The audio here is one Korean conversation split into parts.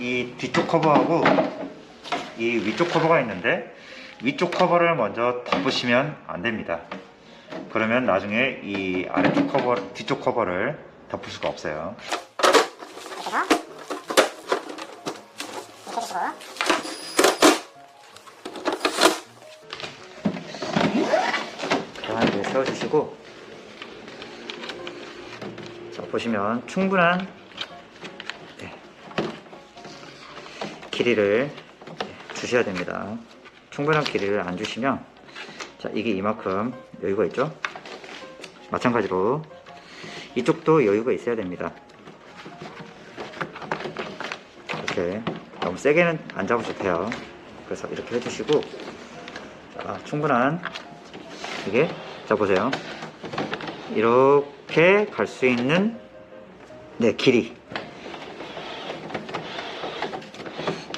이 뒤쪽 커버하고 이 위쪽 커버가 있는데 위쪽 커버를 먼저 덮으시면 안 됩니다. 그러면 나중에 이 아래쪽 커버, 뒤쪽 커버를 덮을 수가 없어요. 세워주시고 자 보시면 충분한 길이를 네, 주셔야 됩니다. 충분한 길이를 안 주시면 자 이게 이만큼 여유가 있죠? 마찬가지로 이쪽도 여유가 있어야 됩니다. 이렇게 너무 세게는 안 잡으셔도 돼요. 그래서 이렇게 해주시고 자, 충분한 이게 자 보세요. 이렇게 갈 수 있는 네 길이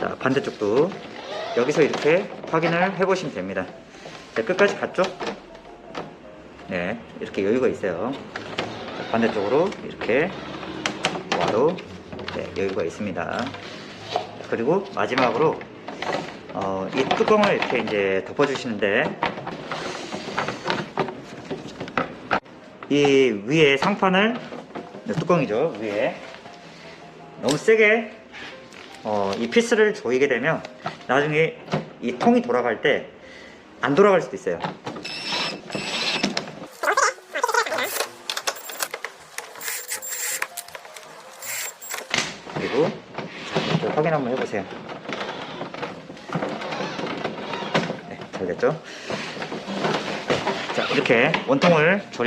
자 반대쪽도 여기서 이렇게 확인을 해 보시면 됩니다. 자, 끝까지 갔죠? 네 이렇게 여유가 있어요. 자, 반대쪽으로 이렇게 와도 네, 여유가 있습니다. 그리고 마지막으로 어, 이 뚜껑을 이렇게 이제 덮어 주시는데 이 위에 상판을 네, 뚜껑이죠 위에. 너무 세게 어, 이 피스를 조이게 되면 나중에 이 통이 돌아갈 때 안 돌아갈 수도 있어요 그리고 자, 확인 한번 해보세요 네, 잘 됐죠? 자 이렇게 원통을 조립